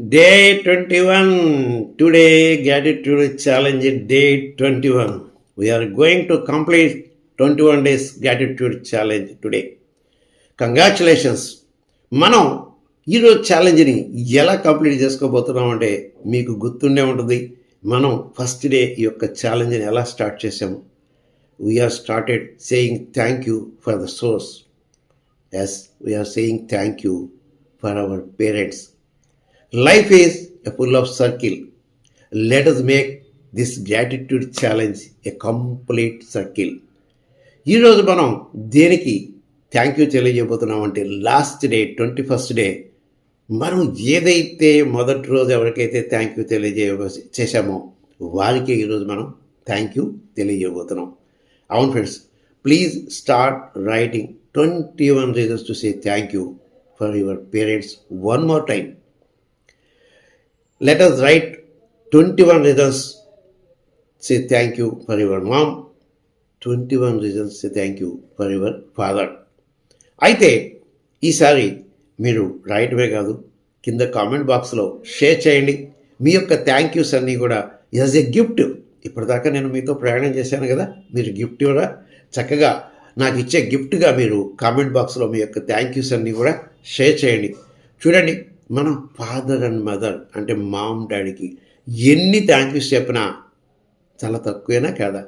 Day twenty one today gratitude challenge day twenty one we are going to complete twenty one days gratitude challenge today congratulations మనం ఈరోజు ఛాలెంజ్ని ఎలా complete చేసుకోబోతున్నాం అంటే మీకు గుర్తుండే ఉంటుంది. మనం ఫస్ట్ డే ఈ యొక్క ఛాలెంజ్ని ఎలా స్టార్ట్ చేసాము we are started saying thank you for the sources we are saying thank you for our parents life is a full of circle let us make this gratitude challenge a complete circle ఈరోజు మనం దేనికి thank you తెలియజేయబోతున్నాం అంటే last day twenty first day మనం ఏదైతే మొదటి రోజు ఎవరికైతే థ్యాంక్ యూ తెలియజేయ చేశామో వారికి ఈరోజు మనం థ్యాంక్ యూ తెలియజేయబోతున్నాం. అవును friends please start writing twenty one reasons to say thank you for your parents one more time let us write 21 reasons say thank you for your mom. 21 reasons say thank you for your father. అయితే ఈసారి మీరు రాయటమే కాదు కింద comment బాక్స్లో share చేయండి. మీ యొక్క thank use అన్నీ కూడా యాజ్ ఎ గిఫ్ట్ ఇప్పటిదాకా నేను మీతో ప్రయాణం చేశాను కదా మీరు గిఫ్ట్ కూడా చక్కగా నాకు ఇచ్చే గిఫ్ట్గా మీరు కామెంట్ బాక్స్లో మీ యొక్క థ్యాంక్ యూస్ అన్నీ కూడా షేర్ చేయండి. చూడండి మనం ఫాదర్ అండ్ మదర్ అంటే మామ్ డాడీకి ఎన్ని థ్యాంక్ యూస్ చెప్పినా చాలా తక్కువేనా కదా?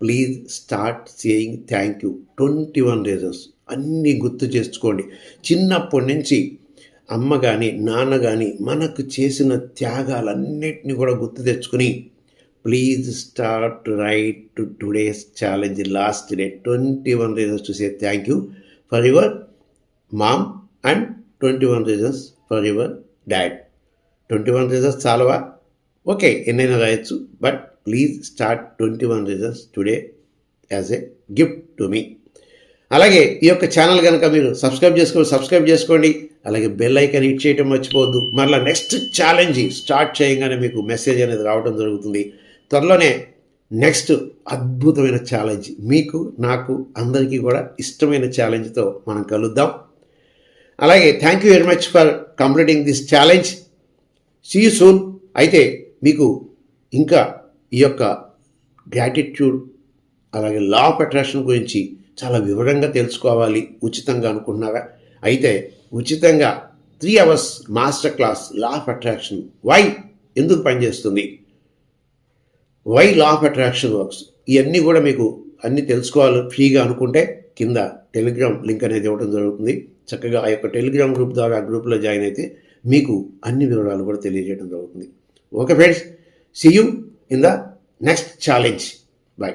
Please start saying thank you twenty one reasons అన్నీ గుర్తు చేసుకోండి. చిన్నప్పటి నుంచి అమ్మ కానీ నాన్న కానీ మనకు చేసిన త్యాగాలన్నిటిని కూడా గుర్తు తెచ్చుకుని please start write to today's challenge last day twenty one reasons to say thank you for your mom and twenty one reasons for your dad twenty one reasons చాలవా? Okay ఎన్నైనా రాయొచ్చు but please start twenty one reasons today as a gift to me అలాగే ఈ యొక్క channel కనుక మీరు subscribe చేసుకోండి subscribe చేసుకోండి. అలాగే బెల్ ఐకాన్ హిట్ చేయటం మర్చిపోవద్దు. మరలా నెక్స్ట్ ఛాలెంజ్ స్టార్ట్ చేయగానే మీకు మెసేజ్ అనేది రావడం జరుగుతుంది. త్వరలోనే నెక్స్ట్ అద్భుతమైన ఛాలెంజ్ మీకు నాకు అందరికీ కూడా ఇష్టమైన ఛాలెంజ్తో మనం కలుద్దాం. అలాగే thank you very much for completing this challenge see soon అయితే మీకు ఇంకా ఈ యొక్క గ్రాటిట్యూడ్ అలాగే లా ఆఫ్ అట్రాక్షన్ గురించి చాలా వివరంగా తెలుసుకోవాలి. ఉచితంగా అనుకుంటున్నారా? అయితే ఉచితంగా three hours master class law of attraction why ఎందుకు పనిచేస్తుంది? Why law of attraction works ఇవన్నీ కూడా మీకు అన్నీ తెలుసుకోవాలి ఫ్రీగా అనుకుంటే. కింద టెలిగ్రామ్ లింక్ అనేది ఇవ్వడం జరుగుతుంది. చక్కగా ఆ యొక్క టెలిగ్రామ్ గ్రూప్ ద్వారా ఆ గ్రూప్లో జాయిన్ అయితే మీకు అన్ని వివరాలు కూడా తెలియజేయడం జరుగుతుంది. Okay friends see you in the next challenge bye